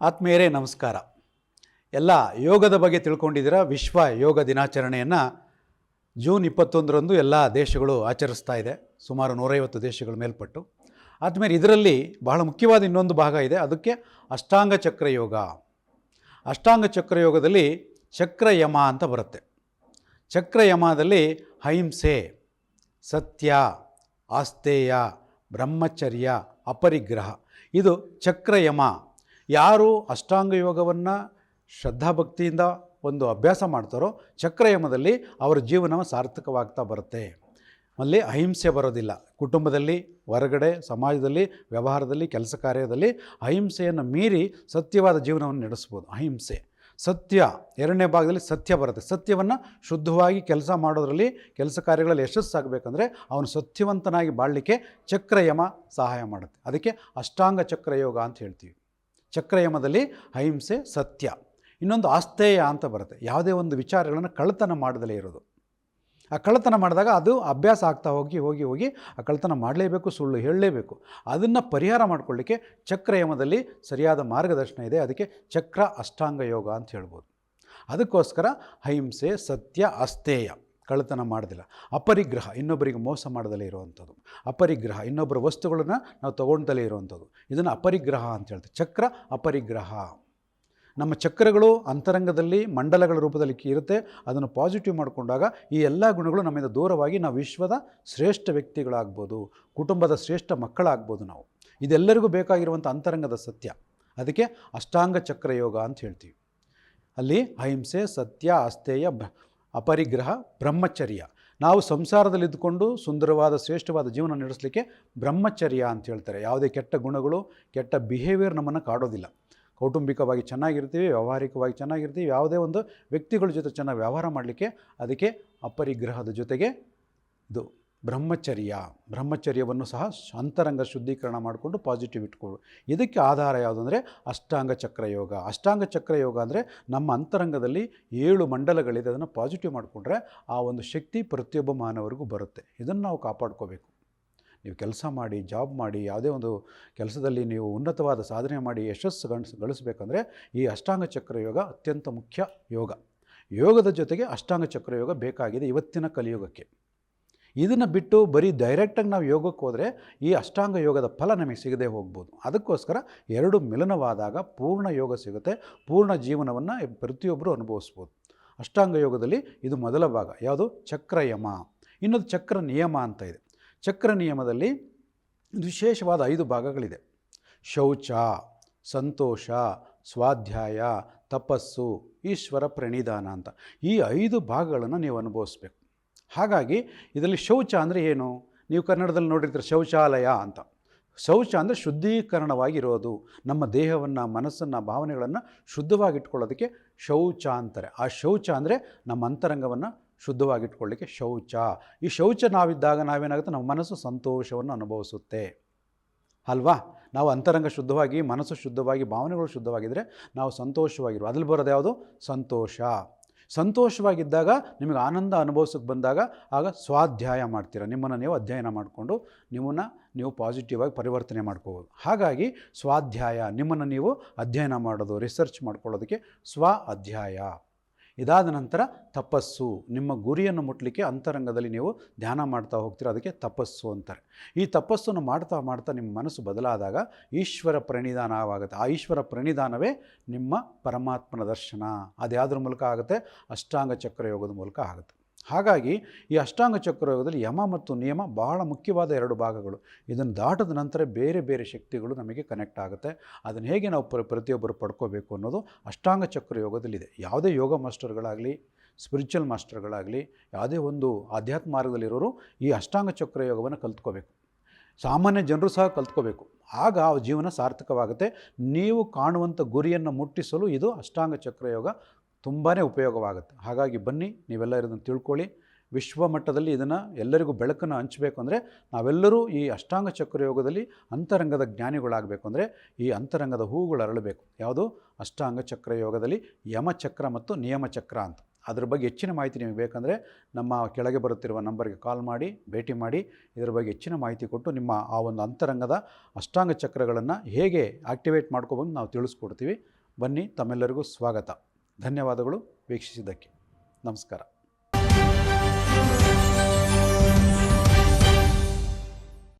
ಆತ್ಮೀಯರೇ, ನಮಸ್ಕಾರ. ಎಲ್ಲ ಯೋಗದ ಬಗ್ಗೆ ತಿಳ್ಕೊಂಡಿದ್ದೀರಾ? ವಿಶ್ವ ಯೋಗ ದಿನಾಚರಣೆಯನ್ನು ಜೂನ್ ಇಪ್ಪತ್ತೊಂದರಂದು ಎಲ್ಲ ದೇಶಗಳು ಆಚರಿಸ್ತಾ ಇದೆ. ಸುಮಾರು ನೂರೈವತ್ತು ದೇಶಗಳು ಮೇಲ್ಪಟ್ಟು. ಆದಮೇಲೆ ಇದರಲ್ಲಿ ಬಹಳ ಮುಖ್ಯವಾದ ಇನ್ನೊಂದು ಭಾಗ ಇದೆ. ಅದಕ್ಕೆ ಅಷ್ಟಾಂಗ ಚಕ್ರ ಯೋಗ. ಅಷ್ಟಾಂಗ ಚಕ್ರ ಯೋಗದಲ್ಲಿ ಚಕ್ರಯಮ ಅಂತ ಬರುತ್ತೆ. ಚಕ್ರಯಮದಲ್ಲಿ ಅಹಿಂಸೆ, ಸತ್ಯ ಆಸ್ತೇಯ ಬ್ರಹ್ಮಚರ್ಯ, ಅಪರಿಗ್ರಹ. ಇದು ಚಕ್ರಯಮ ಯಾರು ಅಷ್ಟಾಂಗ ಯೋಗವನ್ನು ಶ್ರದ್ಧಾಭಕ್ತಿಯಿಂದ ಒಂದು ಅಭ್ಯಾಸ ಮಾಡ್ತಾರೋ ಚಕ್ರಯಮದಲ್ಲಿ ಅವರ ಜೀವನ ಸಾರ್ಥಕವಾಗ್ತಾ ಬರುತ್ತೆ. ಅಲ್ಲಿ ಅಹಿಂಸೆ ಬರೋದಿಲ್ಲ. ಕುಟುಂಬದಲ್ಲಿ, ಹೊರಗಡೆ, ಸಮಾಜದಲ್ಲಿ, ವ್ಯವಹಾರದಲ್ಲಿ, ಕೆಲಸ ಕಾರ್ಯದಲ್ಲಿ ಅಹಿಂಸೆಯನ್ನು ಮೀರಿ ಸತ್ಯವಾದ ಜೀವನವನ್ನು ನಡೆಸ್ಬೋದು. ಅಹಿಂಸೆ. ಸತ್ಯ, ಎರಡನೇ ಭಾಗದಲ್ಲಿ ಸತ್ಯ ಬರುತ್ತೆ. ಸತ್ಯವನ್ನು ಶುದ್ಧವಾಗಿ ಕೆಲಸ ಮಾಡೋದರಲ್ಲಿ, ಕೆಲಸ ಕಾರ್ಯಗಳಲ್ಲಿ ಯಶಸ್ಸಾಗಬೇಕಂದ್ರೆ ಅವನು ಸತ್ಯವಂತನಾಗಿ ಬಾಳಲಿಕ್ಕೆ ಚಕ್ರಯಮ ಸಹಾಯ ಮಾಡುತ್ತೆ. ಅದಕ್ಕೆ ಅಷ್ಟಾಂಗ ಚಕ್ರಯೋಗ ಅಂತ ಹೇಳ್ತೀವಿ. ಚಕ್ರಯಮದಲ್ಲಿ ಅಹಿಂಸೆ ಸತ್ಯ. ಇನ್ನೊಂದು ಆಸ್ತೇಯ ಅಂತ ಬರುತ್ತೆ. ಯಾವುದೇ ಒಂದು ವಿಚಾರಗಳನ್ನು ಕಳ್ಳತನ ಮಾಡದಲೇ ಇರೋದು. ಆ ಕಳ್ಳತನ ಮಾಡಿದಾಗ ಅದು ಅಭ್ಯಾಸ ಆಗ್ತಾ ಹೋಗಿ ಹೋಗಿ ಹೋಗಿ ಆ ಕಳ್ಳತನ ಮಾಡಲೇಬೇಕು, ಸುಳ್ಳು ಹೇಳಲೇಬೇಕು. ಅದನ್ನು ಪರಿಹಾರ ಮಾಡಿಕೊಳ್ಳಿಕ್ಕೆ ಚಕ್ರಯಮದಲ್ಲಿ ಸರಿಯಾದ ಮಾರ್ಗದರ್ಶನ ಇದೆ. ಅದಕ್ಕೆ ಚಕ್ರ ಅಷ್ಟಾಂಗ ಯೋಗ ಅಂತ ಹೇಳ್ಬೋದು. ಅದಕ್ಕೋಸ್ಕರ ಅಹಿಂಸೆ ಸತ್ಯ ಅಸ್ತೇಯ ಕಳ್ಳತನ ಮಾಡೋದಿಲ್ಲ. ಅಪರಿಗ್ರಹ ಇನ್ನೊಬ್ಬರಿಗೆ ಮೋಸ ಮಾಡದಲೇ ಇರುವಂಥದ್ದು. ಅಪರಿಗ್ರಹ ಇನ್ನೊಬ್ಬರ ವಸ್ತುಗಳನ್ನು ನಾವು ತೊಗೊಳ್ತಲೇ ಇರುವಂಥದ್ದು. ಇದನ್ನು ಅಪರಿಗ್ರಹ ಅಂತ ಹೇಳ್ತೀವಿ ಚಕ್ರ ಅಪರಿಗ್ರಹ. ನಮ್ಮ ಚಕ್ರಗಳು ಅಂತರಂಗದಲ್ಲಿ, ಮಂಡಲಗಳ ರೂಪದಲ್ಲಿ ಇರುತ್ತೆ. ಅದನ್ನು ಪಾಸಿಟಿವ್ ಮಾಡಿಕೊಂಡಾಗ ಈ ಎಲ್ಲ ಗುಣಗಳು ನಮ್ಮಿಂದ ದೂರವಾಗಿ ನಾವು ವಿಶ್ವದ ಶ್ರೇಷ್ಠ ವ್ಯಕ್ತಿಗಳಾಗ್ಬೋದು. ಕುಟುಂಬದ ಶ್ರೇಷ್ಠ ಮಕ್ಕಳಾಗ್ಬೋದು ನಾವು. ಇದೆಲ್ಲರಿಗೂ ಬೇಕಾಗಿರುವಂಥ ಅಂತರಂಗದ ಸತ್ಯ. ಅದಕ್ಕೆ ಅಷ್ಟಾಂಗ ಚಕ್ರ ಯೋಗ ಅಂತ ಹೇಳ್ತೀವಿ. ಅಲ್ಲಿ ಅಹಿಂಸೆ, ಸತ್ಯ, ಅಸ್ಥೇಯ ಅಪರಿಗ್ರಹ, ಬ್ರಹ್ಮಚರ್ಯ. ನಾವು ಸಂಸಾರದಲ್ಲಿದ್ದುಕೊಂಡು ಸುಂದರವಾದ, ಶ್ರೇಷ್ಠವಾದ ಜೀವನ ನಡೆಸಲಿಕ್ಕೆ ಬ್ರಹ್ಮಚರ್ಯ ಅಂತ ಹೇಳ್ತಾರೆ. ಯಾವುದೇ ಕೆಟ್ಟ ಗುಣಗಳು, ಕೆಟ್ಟ ಬಿಹೇವಿಯರ್ ನಮ್ಮನ್ನು ಕಾಡೋದಿಲ್ಲ. ಕೌಟುಂಬಿಕವಾಗಿ ಚೆನ್ನಾಗಿರ್ತೀವಿ, ವ್ಯಾವಹಾರಿಕವಾಗಿ ಚೆನ್ನಾಗಿರ್ತೀವಿ, ಯಾವುದೇ ಒಂದು ವ್ಯಕ್ತಿಗಳ ಜೊತೆ ಚೆನ್ನಾಗಿ ವ್ಯವಹಾರ ಮಾಡಲಿಕ್ಕೆ ಅದಕ್ಕೆ ಅಪರಿಗ್ರಹದ ಜೊತೆಗೆ ಇದು. ಬ್ರಹ್ಮಚರ್ಯ, ಬ್ರಹ್ಮಚರ್ಯವನ್ನು ಸಹ ಅಂತರಂಗ ಶುದ್ಧೀಕರಣ ಮಾಡಿಕೊಂಡು ಪಾಸಿಟಿವ್ ಇಟ್ಕೊಳ್ಳು ಇದಕ್ಕೆ ಆಧಾರ ಯಾವುದು ಅಂದರೆ ಅಷ್ಟಾಂಗ ಚಕ್ರ ಯೋಗ. ಅಷ್ಟಾಂಗ ಚಕ್ರ ಯೋಗ ಅಂದರೆ ನಮ್ಮ ಅಂತರಂಗದಲ್ಲಿ ಏಳು ಮಂಡಲಗಳಿದೆ, ಅದನ್ನು ಪಾಸಿಟಿವ್ ಮಾಡಿಕೊಂಡ್ರೆ ಆ ಒಂದು ಶಕ್ತಿ ಪ್ರತಿಯೊಬ್ಬ ಮಾನವರಿಗೂ ಬರುತ್ತೆ. ಇದನ್ನು ನಾವು ಕಾಪಾಡ್ಕೋಬೇಕು. ನೀವು ಕೆಲಸ ಮಾಡಿ ಜಾಬ್ ಮಾಡಿ, ಯಾವುದೇ ಒಂದು ಕೆಲಸದಲ್ಲಿ ನೀವು ಉನ್ನತವಾದ ಸಾಧನೆ ಮಾಡಿ, ಯಶಸ್ಸು ಗಣಿಸ್ ಗಳಿಸ್ಬೇಕಂದ್ರೆ ಈ ಅಷ್ಟಾಂಗ ಚಕ್ರ ಯೋಗ ಅತ್ಯಂತ ಮುಖ್ಯ ಯೋಗ. ಯೋಗದ ಜೊತೆಗೆ ಅಷ್ಟಾಂಗ ಚಕ್ರ ಯೋಗ ಬೇಕಾಗಿದೆ ಇವತ್ತಿನ ಕಲಿಯುಗಕ್ಕೆ. ಇದನ್ನು ಬಿಟ್ಟು ಬರೀ ಡೈರೆಕ್ಟಾಗಿ ನಾವು ಯೋಗಕ್ಕೆ ಹೋದರೆ ಈ ಅಷ್ಟಾಂಗ ಯೋಗದ ಫಲ ನಮಗೆ ಸಿಗದೆ ಹೋಗ್ಬೋದು. ಅದಕ್ಕೋಸ್ಕರ ಎರಡು ಮಿಲನವಾದಾಗ ಪೂರ್ಣ ಯೋಗ ಸಿಗುತ್ತೆ, ಪೂರ್ಣ ಜೀವನವನ್ನು ಪ್ರತಿಯೊಬ್ಬರು ಅನುಭವಿಸ್ಬೋದು. ಅಷ್ಟಾಂಗ ಯೋಗದಲ್ಲಿ ಇದು ಮೊದಲ ಭಾಗ. ಯಾವುದು? ಚಕ್ರಯಮ. ಇನ್ನೊಂದು ಚಕ್ರ ನಿಯಮ ಅಂತ ಇದೆ. ಚಕ್ರ ನಿಯಮದಲ್ಲಿ ವಿಶೇಷವಾದ ಐದು ಭಾಗಗಳಿದೆ. ಶೌಚ, ಸಂತೋಷ, ಸ್ವಾಧ್ಯಾಯ, ತಪಸ್ಸು, ಈಶ್ವರ ಪ್ರಣಿಧಾನ ಅಂತ. ಈ ಐದು ಭಾಗಗಳನ್ನು ನೀವು ಅನುಭವಿಸ್ಬೇಕು. ಹಾಗಾಗಿ ಇದರಲ್ಲಿ ಶೌಚ ಅಂದರೆ ಏನು? ನೀವು ಕನ್ನಡದಲ್ಲಿ ನೋಡಿರ್ತೀರ ಶೌಚಾಲಯ ಅಂತ. ಶೌಚ ಅಂದರೆ ಶುದ್ಧೀಕರಣವಾಗಿರೋದು. ನಮ್ಮ ದೇಹವನ್ನು, ಮನಸ್ಸನ್ನು, ಭಾವನೆಗಳನ್ನು ಶುದ್ಧವಾಗಿಟ್ಕೊಳ್ಳೋದಕ್ಕೆ ಶೌಚ ಅಂತಾರೆ. ಆ ಶೌಚ ಅಂದರೆ ನಮ್ಮ ಅಂತರಂಗವನ್ನು ಶುದ್ಧವಾಗಿಟ್ಕೊಳ್ಳಿಕ್ಕೆ ಶೌಚ. ಈ ಶೌಚ ನಾವಿದ್ದಾಗ ನಾವೇನಾಗುತ್ತೆ? ನಮ್ಮ ಮನಸ್ಸು ಸಂತೋಷವನ್ನು ಅನುಭವಿಸುತ್ತೆ. ಅಲ್ವಾ? ನಾವು ಅಂತರಂಗ ಶುದ್ಧವಾಗಿ, ಮನಸ್ಸು ಶುದ್ಧವಾಗಿ, ಭಾವನೆಗಳು ಶುದ್ಧವಾಗಿದ್ದರೆ ನಾವು ಸಂತೋಷವಾಗಿರುವ ಅದ್ರಲ್ಲಿ ಬರೋದು ಯಾವುದು? ಸಂತೋಷ. ಸಂತೋಷವಾಗಿದ್ದಾಗ ನಿಮಗೆ ಆನಂದ ಅನುಭವಿಸೋಕ್ಕೆ ಬಂದಾಗ ಆಗ ಸ್ವಾಧ್ಯಾಯ ಮಾಡ್ತೀರ. ನಿಮ್ಮನ್ನು ನೀವು ಅಧ್ಯಯನ ಮಾಡಿಕೊಂಡು ನಿಮ್ಮನ್ನು ನೀವು ಪಾಸಿಟಿವ್ ಆಗಿ ಪರಿವರ್ತನೆ ಮಾಡ್ಕೋಬೋದು. ಹಾಗಾಗಿ ಸ್ವಾಧ್ಯಾಯ, ನಿಮ್ಮನ್ನು ನೀವು ಅಧ್ಯಯನ ಮಾಡೋದು ರಿಸರ್ಚ್ ಮಾಡ್ಕೊಳ್ಳೋದಕ್ಕೆ ಸ್ವ ಅಧ್ಯಾಯ ಇದಾದ ನಂತರ ತಪಸ್ಸು. ನಿಮ್ಮ ಗುರಿಯನ್ನು ಮುಟ್ಟಲಿಕ್ಕೆ ಅಂತರಂಗದಲ್ಲಿ ನೀವು ಧ್ಯಾನ ಮಾಡ್ತಾ ಹೋಗ್ತೀರ, ಅದಕ್ಕೆ ತಪಸ್ಸು ಅಂತಾರೆ. ಈ ತಪಸ್ಸನ್ನು ಮಾಡ್ತಾ ಮಾಡ್ತಾ ನಿಮ್ಮ ಮನಸ್ಸು ಬದಲಾದಾಗ ಈಶ್ವರ ಪ್ರಣಿಧಾನವಾಗುತ್ತೆ ಆ ಈಶ್ವರ ಪ್ರಣಿಧಾನವೇ ನಿಮ್ಮ ಪರಮಾತ್ಮನ ದರ್ಶನ. ಅದ್ಯಾವುದ್ರ ಮೂಲಕ ಆಗುತ್ತೆ? ಅಷ್ಟಾಂಗ ಚಕ್ರಯೋಗದ ಮೂಲಕ ಆಗುತ್ತೆ. ಹಾಗಾಗಿ ಈ ಅಷ್ಟಾಂಗ ಚಕ್ರಯೋಗದಲ್ಲಿ ಯಮ ಮತ್ತು ನಿಯಮ ಬಹಳ ಮುಖ್ಯವಾದ ಎರಡು ಭಾಗಗಳು. ಇದನ್ನು ದಾಟದ ನಂತರ ಬೇರೆ ಬೇರೆ ಶಕ್ತಿಗಳು ನಮಗೆ ಕನೆಕ್ಟ್ ಆಗುತ್ತೆ. ಅದನ್ನು ಹೇಗೆ ನಾವು ಪ್ರ, ಪ್ರತಿಯೊಬ್ಬರು ಪಡ್ಕೋಬೇಕು ಅನ್ನೋದು ಅಷ್ಟಾಂಗ ಚಕ್ರಯೋಗದಲ್ಲಿದೆ. ಯಾವುದೇ ಯೋಗ ಮಾಸ್ಟರ್ಗಳಾಗಲಿ ಸ್ಪಿರಿಚುವಲ್ ಮಾಸ್ಟರ್ಗಳಾಗಲಿ, ಯಾವುದೇ ಒಂದು ಆಧ್ಯಾತ್ಮ ಮಾರ್ಗದಲ್ಲಿರೋರು ಈ ಅಷ್ಟಾಂಗ ಚಕ್ರಯೋಗವನ್ನು ಕಲ್ತ್ಕೋಬೇಕು. ಸಾಮಾನ್ಯ ಜನರು ಸಹ ಕಲ್ತ್ಕೋಬೇಕು. ಆಗ ಆ ಜೀವನ ಸಾರ್ಥಕವಾಗುತ್ತೆ. ನೀವು ಕಾಣುವಂಥ ಗುರಿಯನ್ನು ಮುಟ್ಟಿಸಲು ಇದು ಅಷ್ಟಾಂಗ ಚಕ್ರಯೋಗ ತುಂಬಾ ಉಪಯೋಗವಾಗುತ್ತೆ. ಹಾಗಾಗಿ ಬನ್ನಿ ನೀವೆಲ್ಲ ಇದನ್ನು ತಿಳ್ಕೊಳ್ಳಿ. ವಿಶ್ವ ಮಟ್ಟದಲ್ಲಿ ಇದನ್ನು ಎಲ್ಲರಿಗೂ ಬೆಳಕನ್ನು ಹಂಚಬೇಕು ಅಂದರೆ ನಾವೆಲ್ಲರೂ ಈ ಅಷ್ಟಾಂಗ ಚಕ್ರಯೋಗದಲ್ಲಿ ಅಂತರಂಗದ ಜ್ಞಾನಿಗಳಾಗಬೇಕು ಅಂದರೆ ಈ ಅಂತರಂಗದ ಹೂಗಳು ಅರಳಬೇಕು. ಯಾವುದು? ಅಷ್ಟಾಂಗ ಚಕ್ರಯೋಗದಲ್ಲಿ ಯಮಚಕ್ರ ಮತ್ತು ನಿಯಮಚಕ್ರ ಅಂತ. ಅದ್ರ ಬಗ್ಗೆ ಹೆಚ್ಚಿನ ಮಾಹಿತಿ ನಿಮಗೆ ಬೇಕಂದರೆ ನಮ್ಮ ಕೆಳಗೆ ಬರುತ್ತಿರುವ ನಂಬರ್ಗೆ ಕಾಲ್ ಮಾಡಿ, ಭೇಟಿ ಮಾಡಿ, ಇದರ ಬಗ್ಗೆ ಹೆಚ್ಚಿನ ಮಾಹಿತಿ ಕೊಟ್ಟು ನಿಮ್ಮ ಆ ಒಂದು ಅಂತರಂಗದ ಅಷ್ಟಾಂಗ ಚಕ್ರಗಳನ್ನು ಹೇಗೆ ಆಕ್ಟಿವೇಟ್ ಮಾಡ್ಕೊಬಂದು ನಾವು ತಿಳಿಸ್ಕೊಡ್ತೀವಿ. ಬನ್ನಿ, ತಮ್ಮೆಲ್ಲರಿಗೂ ಸ್ವಾಗತ. ಧನ್ಯವಾದಗಳು. ವೀಕ್ಷಿಸಿದ್ದಕ್ಕೆ. ನಮಸ್ಕಾರ.